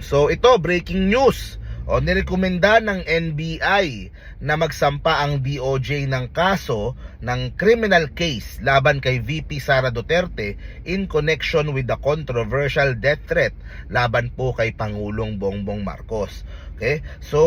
So ito, breaking news. O nirekomenda ng NBI na magsampa ang DOJ ng kaso ng criminal case laban kay VP Sara Duterte in connection with the controversial death threat laban po kay Pangulong Bongbong Marcos. Okay? So,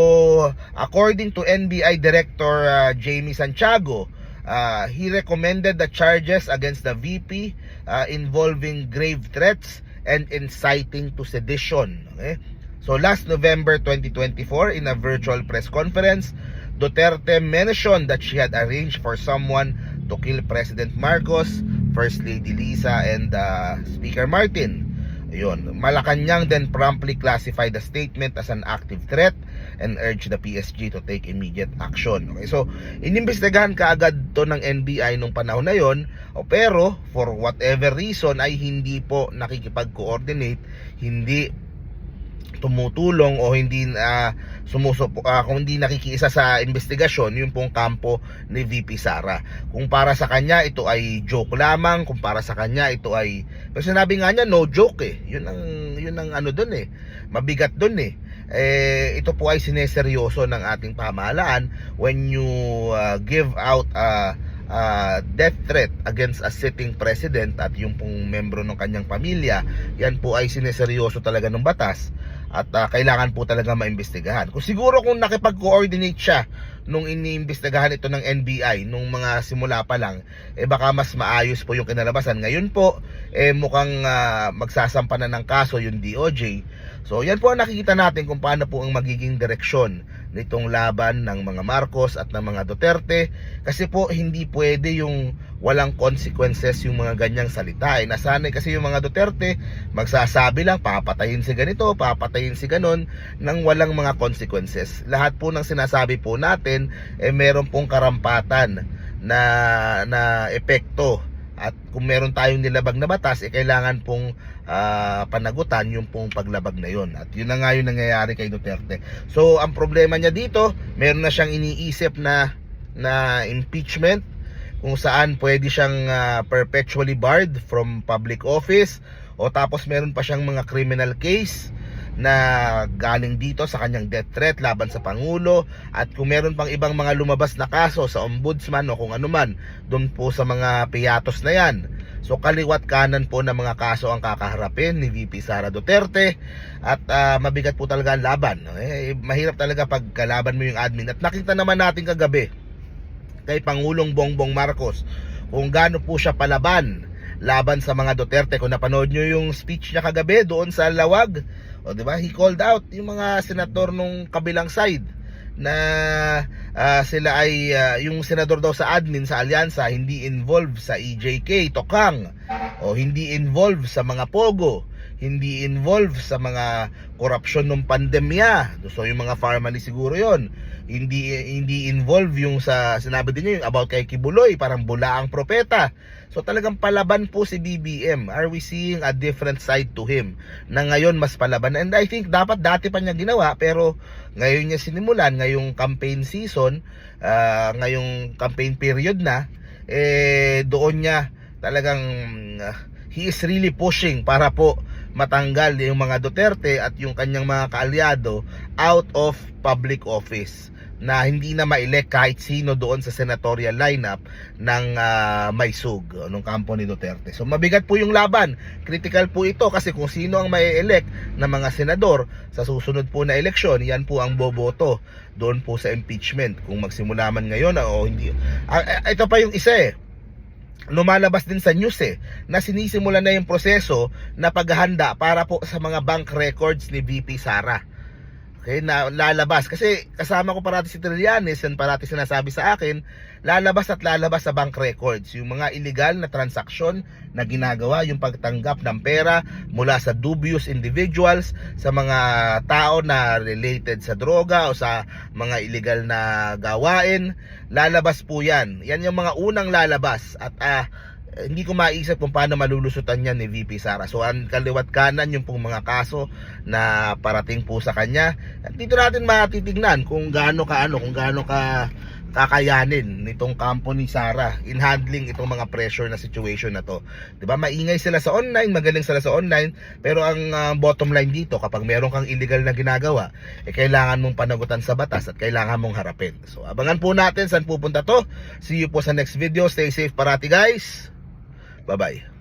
according to NBI Director uh, Jamie Santiago, uh, he recommended the charges against the VP uh, involving grave threats and inciting to sedition. Okay? So last November 2024 in a virtual press conference, Duterte mentioned that she had arranged for someone to kill President Marcos, First Lady Lisa and uh, Speaker Martin. Ayun, Malacanang then promptly classified the statement as an active threat and urged the PSG to take immediate action. Okay, so inimbestigahan kaagad to ng NBI nung panahon na yon, o pero for whatever reason ay hindi po nakikipag-coordinate, hindi tumutulong o hindi uh, sumusupo uh, kung hindi nakikiisa sa investigasyon yung pong kampo ni VP Sara. Kung para sa kanya ito ay joke lamang, kung para sa kanya ito ay pero sinabi nga niya no joke eh. Yun ang yun ang ano doon eh. Mabigat doon eh. Eh ito po ay sineseryoso ng ating pamahalaan when you uh, give out a uh, death threat against a sitting president at yung pong membro ng kanyang pamilya, yan po ay sineseryoso talaga ng batas at uh, kailangan po talaga maimbestigahan. Kung siguro kung nakipag-coordinate siya nung iniimbestigahan ito ng NBI nung mga simula pa lang, eh baka mas maayos po yung kinalabasan. Ngayon po, eh mukhang uh, magsasampa na ng kaso yung DOJ. So yan po ang nakikita natin kung paano po ang magiging direksyon nitong laban ng mga Marcos at ng mga Duterte kasi po hindi pwede yung walang consequences yung mga ganyang salita. Eh, nasanay kasi yung mga Duterte magsasabi lang papatayin si ganito papatayin si ganon nang walang mga consequences. Lahat po ng sinasabi po natin eh meron pong karampatan na na epekto at kung meron tayong nilabag na batas, eh kailangan pong uh, panagutan yung pong paglabag na yon. At yun na nga yung nangyayari kay Duterte. So, ang problema niya dito, meron na siyang iniisip na na impeachment kung saan pwede siyang uh, perpetually barred from public office o tapos meron pa siyang mga criminal case na galing dito sa kanyang death threat laban sa Pangulo. At kung meron pang ibang mga lumabas na kaso sa ombudsman o kung ano man doon po sa mga piyatos na yan. So kaliwat kanan po ng mga kaso ang kakaharapin ni VP Sara Duterte. At uh, mabigat po talaga ang laban. Eh, mahirap talaga pag kalaban mo yung admin. At nakita naman natin kagabi kay Pangulong Bongbong Marcos kung gaano po siya palaban laban sa mga Duterte kung napanood nyo yung speech niya kagabi doon sa Lawag o di ba? He called out yung mga senador nung kabilang side na uh, sila ay uh, yung senador daw sa admin sa alyansa hindi involved sa EJK, Tokang o hindi involved sa mga pogo hindi involved sa mga korupsyon ng pandemya. So yung mga family siguro 'yon. Hindi hindi involved yung sa sinabi din niyo yung about kay Kibuloy, parang bula ang propeta. So talagang palaban po si BBM. Are we seeing a different side to him na ngayon mas palaban? And I think dapat dati pa niya ginawa pero ngayon niya sinimulan ngayong campaign season, uh, ngayong campaign period na eh doon niya talagang uh, he is really pushing para po matanggal yung mga Duterte at yung kanyang mga kaalyado out of public office na hindi na ma-elect kahit sino doon sa senatorial lineup ng uh, Maysug nung kampo ni Duterte. So mabigat po yung laban. Critical po ito kasi kung sino ang mai-elect na mga senador sa susunod po na eleksyon, yan po ang boboto doon po sa impeachment kung magsimula man ngayon o hindi. Uh, ito pa yung isa eh lumalabas din sa news eh na sinisimula na yung proseso na paghahanda para po sa mga bank records ni VP Sara. Okay, na lalabas. Kasi kasama ko parati si Trillanes and parati sinasabi sa akin, lalabas at lalabas sa bank records. Yung mga illegal na transaksyon na ginagawa, yung pagtanggap ng pera mula sa dubious individuals, sa mga tao na related sa droga o sa mga illegal na gawain, lalabas po yan. Yan yung mga unang lalabas. At ah eh, hindi ko maisip kung paano malulusutan yan ni VP Sara. So ang kaliwat kanan yung pong mga kaso na parating po sa kanya. Dito natin matitignan kung gaano ka ano, kung gaano ka kakayanin nitong kampo ni Sara in handling itong mga pressure na situation na to. 'Di ba? Maingay sila sa online, magaling sila sa online, pero ang ah, bottom line dito kapag meron kang illegal na ginagawa, eh kailangan mong panagutan sa batas at kailangan mong harapin. So abangan po natin saan pupunta to. See you po sa next video. Stay safe parati guys. Bye-bye.